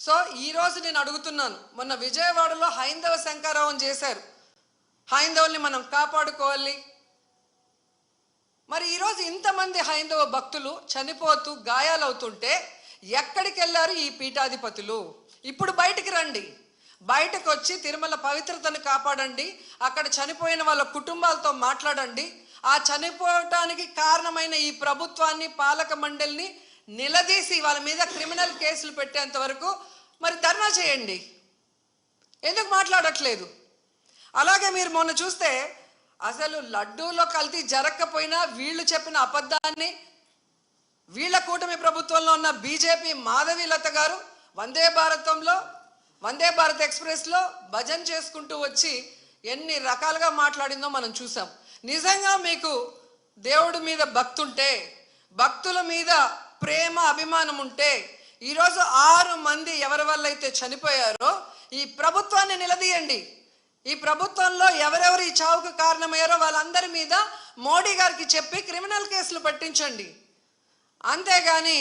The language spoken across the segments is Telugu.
సో ఈరోజు నేను అడుగుతున్నాను మొన్న విజయవాడలో హైందవ శంకారావం చేశారు. హైందవుల్ని మనం కాపాడుకోవాలి. మరి ఈరోజు ఇంతమంది హైందవ భక్తులు చనిపోతూ గాయాలవుతుంటే ఎక్కడికి వెళ్ళారు ఈ పీఠాధిపతులు? ఇప్పుడు బయటికి రండి. బయటకు వచ్చి తిరుమల పవిత్రతను కాపాడండి. అక్కడ చనిపోయిన వాళ్ళ కుటుంబాలతో మాట్లాడండి. ఆ చనిపోవటానికి కారణమైన ఈ ప్రభుత్వాన్ని పాలక మండలిని నిలదీసి వాళ్ళ మీద క్రిమినల్ కేసులు పెట్టేంత వరకు మరి ధర్నా చేయండి. ఎందుకు మాట్లాడట్లేదు? అలాగే మీరు మొన్న చూస్తే అసలు లడ్డూలో కల్తీ జరగకపోయినా వీళ్ళు చెప్పిన అబద్ధాన్ని వీళ్ళ కూటమి ప్రభుత్వంలో ఉన్న బీజేపీ మాధవీలత గారు వందే భారతంలో వందే భారత్ ఎక్స్ప్రెస్లో భజన చేసుకుంటూ వచ్చి ఎన్ని రకాలుగా మాట్లాడిందో మనం చూసాం. నిజంగా మీకు దేవుడి మీద భక్తుంటే భక్తుల మీద ప్రేమ అభిమానం ఉంటే ఈరోజు ఆరు మంది ఎవరి వల్ల అయితే చనిపోయారో ఈ ప్రభుత్వాన్ని నిలదీయండి. ఈ ప్రభుత్వంలో ఎవరెవరు ఈ చావుకు కారణమయ్యారో వాళ్ళందరి మీద మోడీ గారికి చెప్పి క్రిమినల్ కేసులు పట్టించండి. అంతేగాని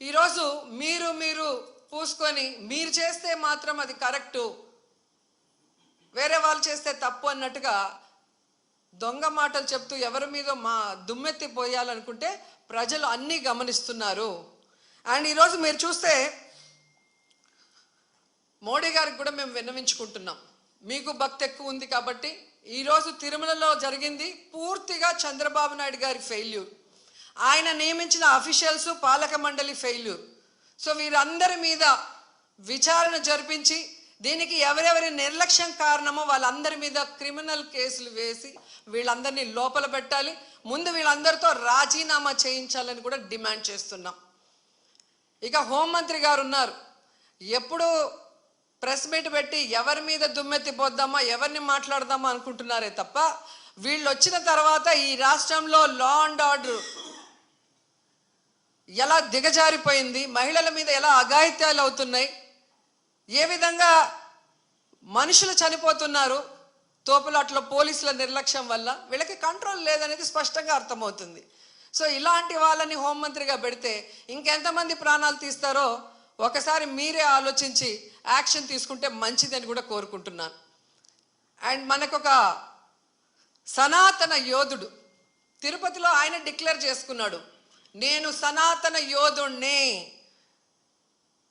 ఈరోజు మీరు మీరు పూసుకొని మీరు చేస్తే మాత్రం అది కరెక్టు వేరే వాళ్ళు చేస్తే తప్పు అన్నట్టుగా దొంగ మాటలు చెప్తూ ఎవరి మీద మా దుమ్మెత్తి పోయాలనుకుంటే ప్రజలు అన్నీ గమనిస్తున్నారు. అండ్ ఈరోజు మీరు చూస్తే మోడీ గారికి కూడా మేము విన్నవించుకుంటున్నాం. మీకు భక్తి ఎక్కువ ఉంది కాబట్టి ఈరోజు తిరుమలలో జరిగింది పూర్తిగా చంద్రబాబు నాయుడు గారి ఫెయిల్యూర్. ఆయన నియమించిన అఫీషియల్స్ పాలక మండలి ఫెయిల్యూర్. సో వీరందరి మీద విచారణ జరిపించి దీనికి ఎవరెవరి నిర్లక్ష్యం కారణమో వాళ్ళందరి మీద క్రిమినల్ కేసులు వేసి వీళ్ళందరినీ లోపల పెట్టాలి. ముందు వీళ్ళందరితో రాజీనామా చేయించాలని కూడా డిమాండ్ చేస్తున్నాం. ఇక హోంమంత్రి గారు ఉన్నారు. ఎప్పుడు ప్రెస్ మీట్ పెట్టి ఎవరి మీద దుమ్మెత్తి పోద్దామా ఎవరిని మాట్లాడదామా అనుకుంటున్నారే తప్ప వీళ్ళు వచ్చిన తర్వాత ఈ రాష్ట్రంలో లా అండ్ ఆర్డర్ ఎలా దిగజారిపోయింది మహిళల మీద ఎలా అఘాయిత్యాలు అవుతున్నాయి ఏ విధంగా మనుషులు చనిపోతున్నారు తోపులాట్లో పోలీసుల నిర్లక్ష్యం వల్ల వీళ్ళకి కంట్రోల్ లేదనేది స్పష్టంగా అర్థమవుతుంది. సో ఇలాంటి వాళ్ళని హోంమంత్రిగా పెడితే ఇంకెంతమంది ప్రాణాలు తీస్తారో ఒకసారి మీరే ఆలోచించి యాక్షన్ తీసుకుంటే మంచిదని కూడా కోరుకుంటున్నాను. అండ్ మనకొక సనాతన యోధుడు తిరుపతిలో ఆయన డిక్లేర్ చేసుకున్నాడు నేను సనాతన యోధుణ్ణే.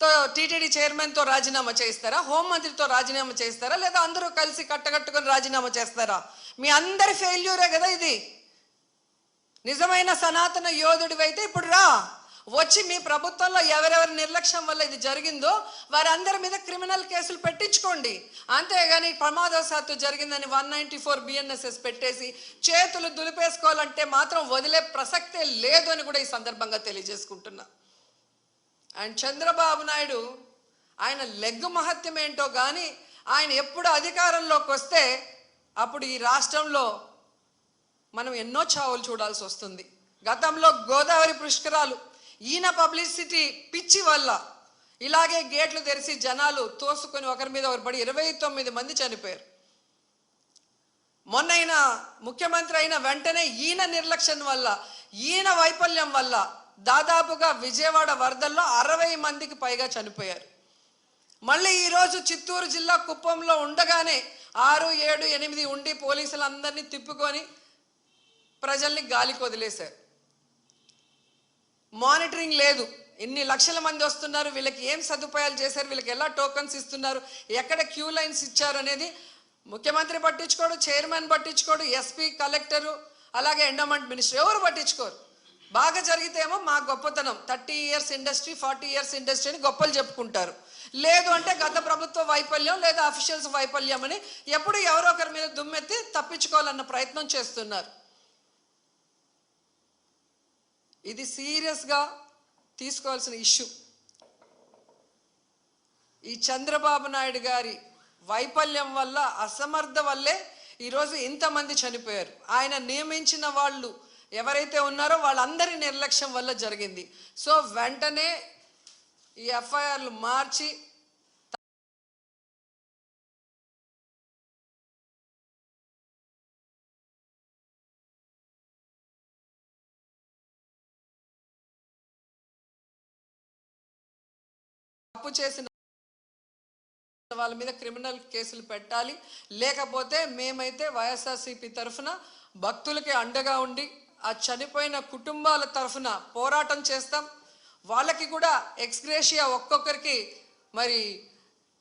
తో టీటీడీ చైర్మన్తో రాజీనామా చేయిస్తారా? హోంమంత్రితో రాజీనామా చేయిస్తారా? లేదా అందరూ కలిసి కట్టకట్టుకొని రాజీనామా చేస్తారా? మీ అందరి ఫెయిల్యూరే కదా ఇది? నిజమైన సనాతన యోధుడివైతే అయితే ఇప్పుడు రా. వచ్చి మీ ప్రభుత్వంలో ఎవరెవరి నిర్లక్ష్యం వల్ల ఇది జరిగిందో వారందరి మీద క్రిమినల్ కేసులు పెట్టించుకోండి. అంతేగాని ప్రమాదవశాత్తు జరిగిందని వన్ నైంటీ ఫోర్ బిఎన్ఎస్ఎస్ పెట్టేసి చేతులు దులిపేసుకోవాలంటే మాత్రం వదిలే ప్రసక్తే లేదు అని కూడా ఈ సందర్భంగా తెలియజేసుకుంటున్నా. అండ్ చంద్రబాబు నాయుడు ఆయన లెగ్గు మహత్యం ఏంటో కానీ ఆయన ఎప్పుడు అధికారంలోకి వస్తే అప్పుడు ఈ రాష్ట్రంలో మనం ఎన్నో చావులు చూడాల్సి వస్తుంది. గతంలో గోదావరి పుష్కరాలు ఈయన పబ్లిసిటీ పిచ్చి వల్ల ఇలాగే గేట్లు తెరిచి జనాలు తోసుకొని ఒకరి మీద ఒకరు పడి ఇరవై తొమ్మిది మంది చనిపోయారు. మొన్న అయిన ముఖ్యమంత్రి అయిన వెంటనే ఈయన నిర్లక్ష్యం వల్ల ఈయన వైఫల్యం వల్ల దాదాపుగా విజయవాడ వరదల్లో అరవై మందికి పైగా చనిపోయారు. మళ్ళీ ఈరోజు చిత్తూరు జిల్లా కుప్పంలో ఉండగానే ఆరు ఏడు ఎనిమిది ఉండి పోలీసులందరినీ తిప్పుకొని ప్రజల్ని గాలికి వదిలేశారు. మానిటరింగ్ లేదు. ఎన్ని లక్షల మంది వస్తున్నారు. వీళ్ళకి ఏం సదుపాయాలు చేశారు? వీళ్ళకి ఎలా టోకన్స్ ఇస్తున్నారు? ఎక్కడ క్యూ లైన్స్ ఇచ్చారు అనేది ముఖ్యమంత్రి పట్టించుకోడు చైర్మన్ పట్టించుకోడు ఎస్పీ కలెక్టరు అలాగే ఎండోమెంట్ మినిస్టర్ ఎవరు పట్టించుకోరు? బాగా జరిగితేమో మా గొప్పతనం. Thirty years industry forty years industry అని గొప్పలు చెప్పుకుంటారు. లేదు అంటే గత ప్రభుత్వ వైఫల్యం లేదా అఫీషియల్స్ వైఫల్యం అని ఎప్పుడు ఎవరో ఒకరి మీద దుమ్మెత్తి తప్పించుకోవాలన్న ప్రయత్నం చేస్తున్నారు. ఇది సీరియస్గా తీసుకోవాల్సిన ఇష్యూ. ఈ చంద్రబాబు నాయుడు గారి వైఫల్యం వల్ల అసమర్థ వల్లే ఈరోజు ఇంతమంది చనిపోయారు. ఆయన నియమించిన వాళ్ళు ఎవరైతే ఉన్నారో వాళ్ళందరి నిర్లక్ష్యం వల్ల జరిగింది. సో వెంటనే ఈ ఎఫ్ఐఆర్లు మార్చి తప్పు చేసిన వాళ్ళ మీద క్రిమినల్ కేసులు పెట్టాలి. లేకపోతే మేమైతే వైఎస్ఆర్సీపీ తరఫున భక్తులకి అండగా ఉండి ఆ చనిపోయిన కుటుంబాల తరఫున పోరాటం చేస్తాం. వాళ్ళకి కూడా ఎక్స్గ్రేషియా ఒక్కొక్కరికి మరి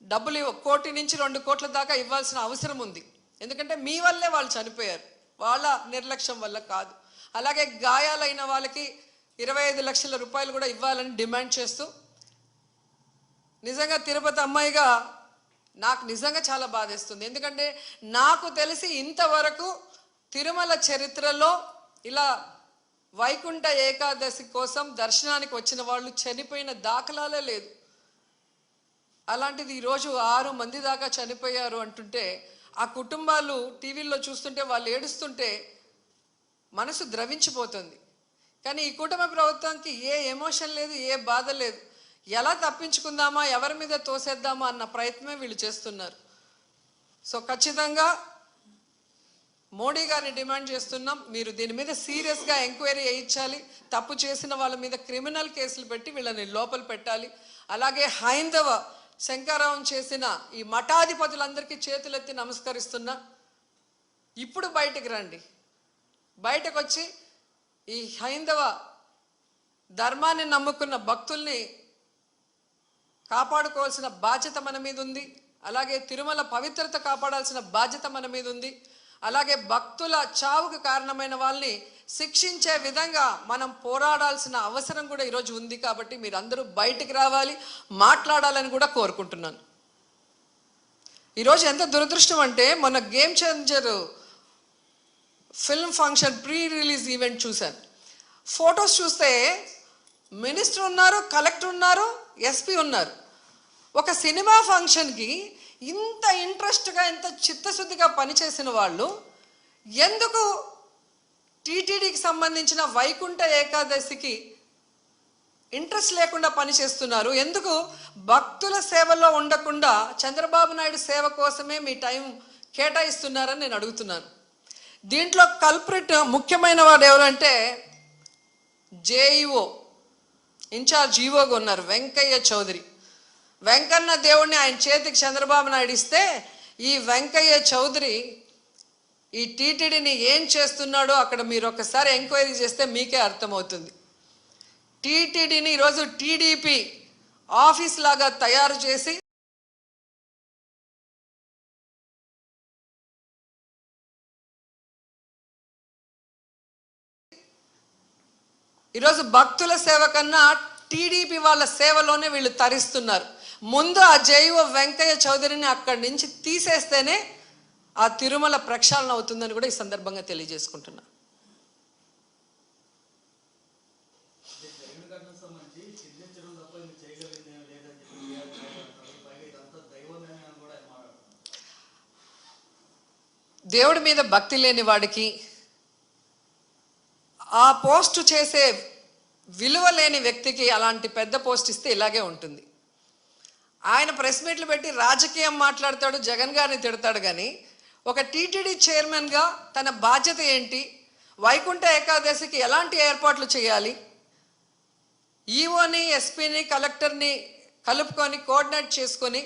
డబ్బులు కోటి నుంచి రెండు కోట్ల దాకా ఇవ్వాల్సిన అవసరం ఉంది. ఎందుకంటే మీ వల్లే వాళ్ళు చనిపోయారు. వాళ్ళ నిర్లక్ష్యం వల్ల కాదు. అలాగే గాయాలైన వాళ్ళకి ఇరవై ఐదు లక్షల రూపాయలు కూడా ఇవ్వాలని డిమాండ్ చేస్తూ నిజంగా తిరుపతి అమ్మాయిగా నాకు నిజంగా చాలా బాధేస్తుంది. ఎందుకంటే నాకు తెలిసి ఇంతవరకు తిరుమల చరిత్రలో ఇలా వైకుంఠ ఏకాదశి కోసం దర్శనానికి వచ్చిన వాళ్ళు చనిపోయిన దాఖలాలే లేదు. అలాంటిది ఈరోజు ఆరు మంది దాకా చనిపోయారు అంటుంటే ఆ కుటుంబాలు టీవీల్లో చూస్తుంటే వాళ్ళు ఏడుస్తుంటే మనసు ద్రవించిపోతుంది. కానీ ఈ కుటుంబ ప్రభుత్వానికి ఏ ఎమోషన్ లేదు ఏ బాధ లేదు. ఎలా తప్పించుకుందామా ఎవరి మీద తోసేద్దామా అన్న ప్రయత్నమే వీళ్ళు చేస్తున్నారు. సో ఖచ్చితంగా మోడీ గారిని డిమాండ్ చేస్తున్నాం. మీరు దీని మీద సీరియస్గా ఎంక్వైరీ చేయించాలి. తప్పు చేసిన వాళ్ళ మీద క్రిమినల్ కేసులు పెట్టి వీళ్ళని లోపల పెట్టాలి. అలాగే హైందవ శంకారావం చేసిన ఈ మఠాధిపతులందరికీ చేతులెత్తి నమస్కరిస్తున్నా. ఇప్పుడు బయటికి రండి. బయటకు వచ్చి ఈ హైందవ ధర్మాన్ని నమ్ముకున్న భక్తుల్ని కాపాడుకోవాల్సిన బాధ్యత మన మీద ఉంది అలాగే తిరుమల పవిత్రత కాపాడాల్సిన బాధ్యత మన మీద ఉంది అలాగే భక్తుల చావుకు కారణమైన వాళ్ళని శిక్షించే విధంగా మనం పోరాడాల్సిన అవసరం కూడా ఈరోజు ఉంది కాబట్టి మీరందరూ బయటికి రావాలి మాట్లాడాలని కూడా కోరుకుంటున్నాను. ఈరోజు ఎంత దురదృష్టం అంటే మన game changer film function pre release event చూశాను. ఫొటోస్ చూస్తే మినిస్టర్ ఉన్నారు కలెక్టర్ ఉన్నారు ఎస్పీ ఉన్నారు. ఒక సినిమా ఫంక్షన్కి ఇంత ఇంట్రెస్ట్గా ఇంత చిత్తశుద్ధిగా పనిచేసిన వాళ్ళు ఎందుకు టీటీడీకి సంబంధించిన వైకుంఠ ఏకాదశికి ఇంట్రెస్ట్ లేకుండా పనిచేస్తున్నారు? ఎందుకు భక్తుల సేవలో ఉండకుండా చంద్రబాబు నాయుడు సేవ కోసమే మీ టైం కేటాయిస్తున్నారని నేను అడుగుతున్నాను. దీంట్లో కల్ప్రిట్ ముఖ్యమైన వాడు ఎవరంటే జేఈఓ ఇన్ఛార్జ్ ఈవోగా ఉన్నారు వెంకయ్య చౌదరి. వెంకన్న దేవుణ్ణి ఆయన చేతికి చంద్రబాబు నాయుడు ఇస్తే ఈ వెంకయ్య చౌదరి ఈ టీటీడీని ఏం చేస్తున్నాడో అక్కడ మీరు ఒకసారి ఎంక్వైరీ చేస్తే మీకే అర్థమవుతుంది. టీటీడీని ఈరోజు టీడీపీ ఆఫీస్ లాగా తయారు చేసి ఈరోజు భక్తుల సేవ కన్నా టీడీపీ వాళ్ళ సేవలోనే వీళ్ళు తరిస్తున్నారు. ముందు ఆ జైవ వెంకయ్య చౌదరిని అక్కడి నుంచి తీసేస్తేనే ఆ తిరుమల ప్రక్షాళన అవుతుందని కూడా ఈ సందర్భంగా తెలియజేసుకుంటున్నా. దేవుడి మీద భక్తి లేని వాడికి ఆ పోస్ట్ చేసే విలువ లేని వ్యక్తికి అలాంటి పెద్ద పోస్ట్ ఇస్తే ఇలాగే ఉంటుంది. ఆయన ప్రెస్ మీట్లు పెట్టి రాజకీయం మాట్లాడతాడు జగన్ గారిని తిడతాడు కానీ ఒక టీటీడీ చైర్మన్గా తన బాధ్యత ఏంటి? వైకుంఠ ఏకాదశికి ఎలాంటి ఏర్పాట్లు చేయాలి? ఈఓని ఎస్పీని కలెక్టర్ని కలుపుకొని కోఆర్డినేట్ చేసుకొని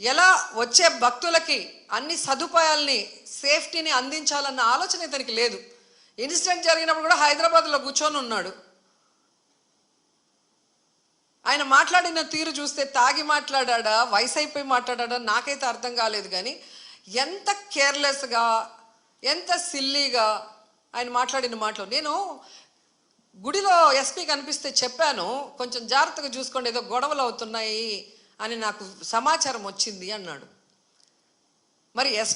ఎలా వచ్చే భక్తులకి అన్ని సదుపాయాల్ని సేఫ్టీని అందించాలన్న ఆలోచన ఇతనికి లేదు. ఇన్సిడెంట్ జరిగినప్పుడు కూడా హైదరాబాద్లో కూర్చొని ఉన్నాడు. ఆయన మాట్లాడిన తీరు చూస్తే తాగి మాట్లాడా వయసు అయిపోయి మాట్లాడా నాకైతే అర్థం కాలేదు కానీ ఎంత కేర్లెస్గా ఎంత సిల్లీగా ఆయన మాట్లాడిన మాటలు. నేను గుడిలో ఎస్పీ కనిపిస్తే చెప్పాను కొంచెం జాగ్రత్తగా చూసుకోండి ఏదో గొడవలు అవుతున్నాయి అని నాకు సమాచారం వచ్చింది అన్నాడు. మరి ఎస్